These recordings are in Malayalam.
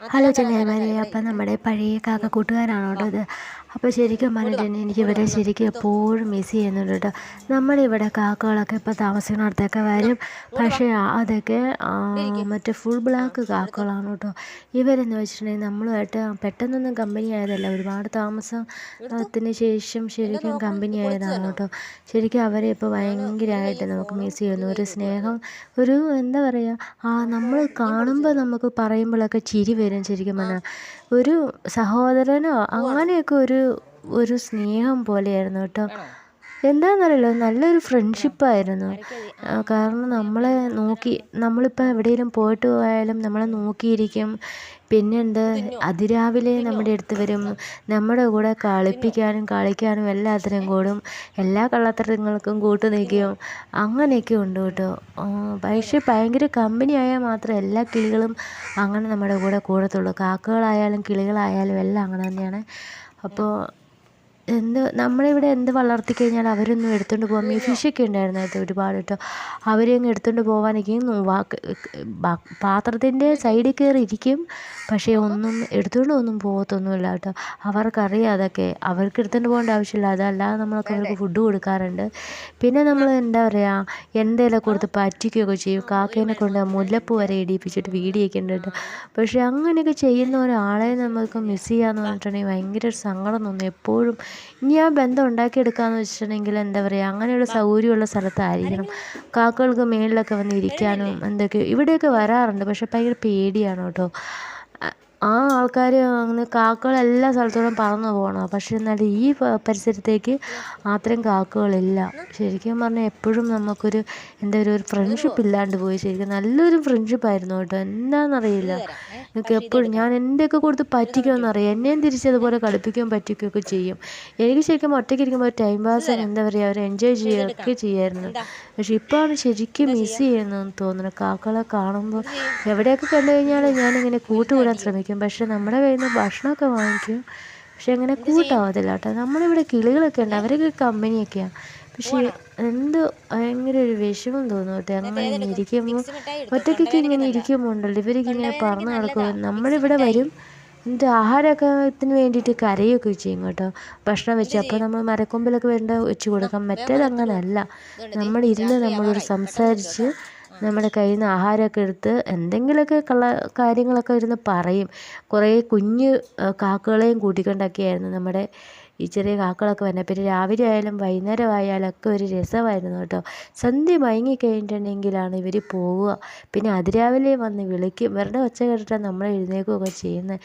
ഹലോ ചങ്ങായിമാരെ അപ്പം നമ്മുടെ പഴയ കാക്ക കൂട്ടുകാരാണ് കേട്ടോ ഇത് അപ്പോൾ ശരിക്കും പറഞ്ഞിട്ടുണ്ടെങ്കിൽ എനിക്ക് ഇവരെ ശരിക്കും എപ്പോഴും മിസ് ചെയ്യുന്നുണ്ട് കേട്ടോ. നമ്മളിവിടെ കാക്കകളൊക്കെ ഇപ്പോൾ താമസിക്കുന്നിടത്തൊക്കെ വരും. പക്ഷേ അതൊക്കെ മറ്റേ ഫുൾ ബ്ലാക്ക് കാക്കകളാണ് കേട്ടോ. ഇവരെന്ന് വെച്ചിട്ടുണ്ടെങ്കിൽ നമ്മളുമായിട്ട് പെട്ടെന്നൊന്നും കമ്പനി ആയതല്ല. ഒരുപാട് താമസത്തിന് ശേഷം ശരിക്കും കമ്പനി ആയതാണ് കേട്ടോ. ശരിക്കും അവരെ ഇപ്പോൾ ഭയങ്കരമായിട്ട് നമുക്ക് മിസ് ചെയ്യുന്നു. ഒരു സ്നേഹം ഒരു എന്താ പറയുക ആ നമ്മൾ കാണുമ്പോൾ നമുക്ക് പറയുമ്പോഴൊക്കെ ചിരി വരും ശരിക്കും പറഞ്ഞാൽ ഒരു സഹോദരനോ അങ്ങനെയൊക്കെ ഒരു ഒരു സ്നേഹം പോലെയായിരുന്നു കേട്ടോ. എന്താണെന്നറിയില്ല നല്ലൊരു ഫ്രണ്ട്ഷിപ്പായിരുന്നു. കാരണം നമ്മളെ നോക്കി നമ്മളിപ്പോൾ എവിടെയെങ്കിലും പോയിട്ട് പോയാലും നമ്മളെ നോക്കിയിരിക്കും. പിന്നെന്ത് അതിരാവിലെ നമ്മുടെ അടുത്ത് വരും. നമ്മുടെ കൂടെ കളിപ്പിക്കാനും കളിക്കാനും എല്ലാത്തിനും കൂടും. എല്ലാ കള്ളത്തരങ്ങൾക്കും കൂട്ടു നിൽക്കും. അങ്ങനെയൊക്കെ ഉണ്ട് കേട്ടോ. പക്ഷേ ഭയങ്കര കമ്പനി ആയാൽ മാത്രം എല്ലാ കിളികളും അങ്ങനെ നമ്മുടെ കൂടെ കൂടത്തുള്ളൂ. കാക്കകളായാലും കിളികളായാലും എല്ലാം അങ്ങനെ തന്നെയാണ്. അപ്പോൾ എന്ത് നമ്മളിവിടെ എന്ത് വളർത്തി കഴിഞ്ഞാൽ അവരൊന്നും എടുത്തുകൊണ്ട് പോകാൻ ഈ ഫിഷൊക്കെ ഉണ്ടായിരുന്നു അത് ഒരുപാട് കേട്ടോ അവരെ അങ്ങ് എടുത്തുകൊണ്ട് പോകാനൊക്കെ പാത്രത്തിന്റെ സൈഡിൽ കയറി ഇരിക്കും പക്ഷേ ഒന്നും എടുത്തുകൊണ്ട് ഒന്നും പോകത്തൊന്നുമില്ല കേട്ടോ അവർക്കറിയാം അതൊക്കെ. അവർക്ക് എടുത്തുകൊണ്ട് പോകേണ്ട ആവശ്യമില്ല. അതല്ലാതെ നമ്മളൊക്കെ അവർക്ക് ഫുഡ് കൊടുക്കാറുണ്ട്. പിന്നെ നമ്മൾ എന്താ പറയുക എന്തെങ്കിലും കൊടുത്ത് പറ്റിക്കുകയൊക്കെ ചെയ്യും. കാക്കേനെ കൊണ്ട് മുല്ലപ്പൂ വരെ ഇടിയിപ്പിച്ചിട്ട് വീടിയൊക്കെ ഉണ്ട് കേട്ടോ പക്ഷേ അങ്ങനെയൊക്കെ ചെയ്യുന്ന ഒരാളെ നമുക്ക് മിസ് ചെയ്യാന്ന് പറഞ്ഞിട്ടുണ്ടെങ്കിൽ ഭയങ്കര സങ്കടം തോന്നും. എപ്പോഴും ഇനി ആ ബന്ധം ഉണ്ടാക്കിയെടുക്കാന്ന് വെച്ചിട്ടുണ്ടെങ്കിൽ എന്താ പറയുക അങ്ങനെയുള്ള സൗകര്യമുള്ള സ്ഥലത്തായിരിക്കണം. കാക്കകൾക്ക് മേളിലൊക്കെ വന്ന് ഇരിക്കാനും എന്തൊക്കെ ഇവിടെയൊക്കെ വരാറുണ്ട് പക്ഷേ ഭയങ്കര പേടിയാണ് കേട്ടോ. ആ ആൾക്കാർ അങ്ങനെ കാക്കകൾ എല്ലാ സ്ഥലത്തോടും പറന്നു പോകണം പക്ഷേ എന്നാൽ ഈ പരിസരത്തേക്ക് അത്രയും കാക്കകളില്ല. ശരിക്കും പറഞ്ഞാൽ എപ്പോഴും നമുക്കൊരു എന്താ ഒരു ഫ്രണ്ട്ഷിപ്പ് ഇല്ലാണ്ട് പോയി. ശരിക്കും നല്ലൊരു ഫ്രണ്ട്ഷിപ്പായിരുന്നു കേട്ടോ. എന്താണെന്നറിയില്ല എനിക്ക് എപ്പോഴും ഞാൻ എന്റെയൊക്കെ കൊടുത്ത് പറ്റിക്കുമെന്നറിയാം. എന്നെയും തിരിച്ചതുപോലെ കളിപ്പിക്കുകയും പറ്റിക്കുകയൊക്കെ ചെയ്യും. എനിക്ക് ശരിക്കും ഒറ്റയ്ക്ക് ഇരിക്കുമ്പോൾ ടൈം പാസ് എന്താ പറയുക അവർ എൻജോയ് ചെയ്യുകയൊക്കെ ചെയ്യായിരുന്നു. പക്ഷെ ഇപ്പോഴാണ് ശരിക്കും മിസ് ചെയ്യുന്നതെന്ന് തോന്നുന്നു. കാക്കകളെ കാണുമ്പോൾ എവിടെയൊക്കെ കണ്ടു കഴിഞ്ഞാൽ ഞാനിങ്ങനെ കൂട്ടുകൂടാൻ ശ്രമിക്കും. പക്ഷെ നമ്മുടെ കയ്യിൽ നിന്ന് ഭക്ഷണമൊക്കെ വാങ്ങിക്കും. പക്ഷെ അങ്ങനെ കൂട്ടാവത്തില്ല കേട്ടോ. നമ്മളിവിടെ കിളികളൊക്കെ ഉണ്ട്. അവരൊക്കെ കമ്പനിയൊക്കെയാണ് പക്ഷേ എന്ത് ഭയങ്കര ഒരു വിഷമം തോന്നും കേട്ടോ അങ്ങനെ ഇങ്ങനെ ഇരിക്കുമ്പോൾ ഒറ്റയ്ക്കൊക്കെ ഇങ്ങനെ ഇരിക്കുമ്പോൾ ഉണ്ടല്ലോ ഇവരൊക്കെ ഇങ്ങനെ പറഞ്ഞു നടക്കും നമ്മളിവിടെ വരും. എന്നിട്ട് ആഹാരത്തിന് വേണ്ടിയിട്ട് കരയൊക്കെ ചെയ്യും കേട്ടോ. ഭക്ഷണം വെച്ച്. അപ്പോൾ നമ്മൾ മരക്കൊമ്പിലൊക്കെ വേണ്ട വെച്ച് കൊടുക്കാം. മറ്റേത് അങ്ങനെയല്ല നമ്മൾ ഇരുന്ന് നമ്മളോട് സംസാരിച്ച് നമ്മുടെ കയ്യിൽ നിന്ന് ആഹാരമൊക്കെ എടുത്ത് എന്തെങ്കിലുമൊക്കെ കള്ള കാര്യങ്ങളൊക്കെ ഇരുന്ന് പറയും. കുറേ കുഞ്ഞ് കാക്കകളെയും കൂട്ടിക്കൊണ്ടൊക്കെയായിരുന്നു നമ്മുടെ ഈ ചെറിയ കാക്കളൊക്കെ പിന്നെ രാവിലെ ആയാലും വൈകുന്നേരം ആയാലും ഒക്കെ ഒരു രസമായിരുന്നു കേട്ടോ. സന്ധ്യ മയങ്ങി കഴിഞ്ഞിട്ടുണ്ടെങ്കിലാണ് ഇവർ പോവുക. പിന്നെ അതിരാവിലെ വന്ന് വിളിക്കും. വെറുതെ ഒച്ച കേട്ടിട്ടാണ് നമ്മൾ എഴുന്നേക്കുകയൊക്കെ ചെയ്യുന്നത്.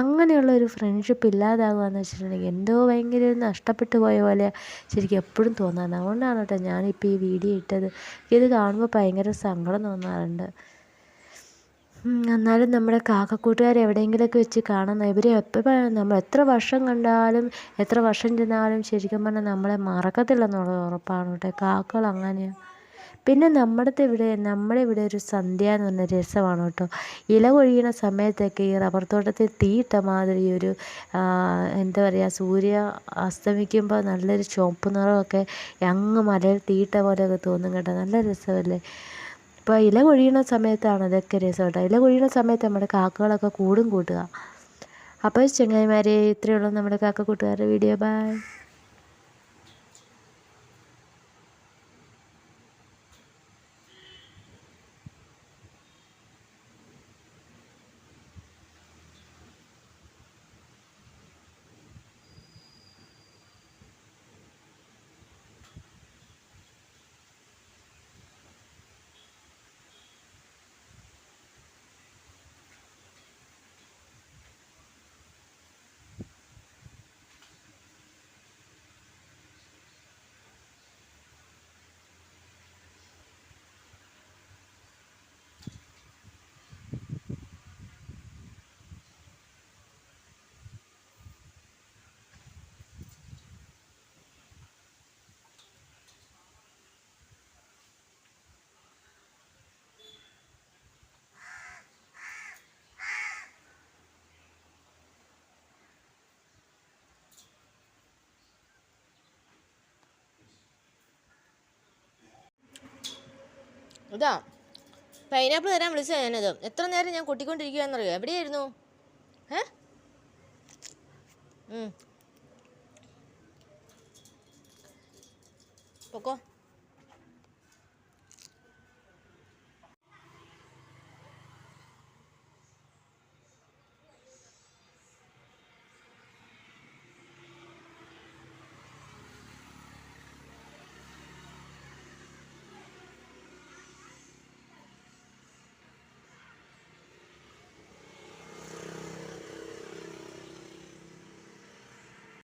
അങ്ങനെയുള്ള ഒരു ഫ്രണ്ട്ഷിപ്പ് ഇല്ലാതാകുക എന്ന് വെച്ചിട്ടുണ്ടെങ്കിൽ എന്തോ ഭയങ്കര നഷ്ടപ്പെട്ടു പോയ പോലെ ശരിക്കും എപ്പോഴും തോന്നാറുണ്ട് അതുകൊണ്ടാണ് കേട്ടോ ഞാനിപ്പോൾ ഈ വീഡിയോ ഇട്ടത്. ഇത് കാണുമ്പോൾ ഭയങ്കര സങ്കടം തോന്നാറുണ്ട്. എന്നാലും നമ്മുടെ കാക്കക്കൂട്ടുകാരെ എവിടെയെങ്കിലുമൊക്കെ വെച്ച് കാണണം ഇവർ എപ്പോൾ നമ്മൾ എത്ര വർഷം കണ്ടാലും എത്ര വർഷം ചെന്നാലും ശരിക്കും പറഞ്ഞാൽ നമ്മളെ മറക്കത്തില്ലെന്നുള്ളത് ഉറപ്പാണ് കേട്ടോ. കാക്കകൾ അങ്ങനെയാണ് പിന്നെ നമ്മുടെ ഇവിടെ നമ്മുടെ ഇവിടെ ഒരു സന്ധ്യ എന്ന് പറഞ്ഞ രസമാണ് കേട്ടോ. ഇല കൊഴിയണ സമയത്തൊക്കെ ഈ റബ്ബർ തോട്ടത്തിൽ തീയിട്ട മാതിരി ഒരു എന്താ പറയുക സൂര്യ അസ്തമിക്കുമ്പോൾ നല്ലൊരു ചുവപ്പ് നിറമൊക്കെ അങ്ങ് മലയിൽ തീയിട്ട പോലെയൊക്കെ തോന്നും കേട്ടോ. നല്ല രസമല്ലേ? ഇപ്പോൾ ഇല കൊഴിയണ സമയത്താണ് ഇതൊക്കെ രസം കേട്ടോ ഇല കൊഴിയണ സമയത്ത് നമ്മുടെ കാക്കകളൊക്കെ കൂടും കൂട്ടുക. അപ്പോൾ ചെങ്ങായിമാരെ ഇത്രയേ ഉള്ളൂ നമ്മുടെ കാക്ക കൂട്ടുകാരുടെ വീഡിയോ. ബൈ. ഇതാ പൈനാപ്പിൾ തരാൻ വിളിച്ചത് ഞാനത്. എത്ര നേരം ഞാൻ കൊട്ടിക്കൊണ്ടിരിക്കുകയെന്നറിയോ എവിടെയായിരുന്നു? ഏ? പൊക്കോ.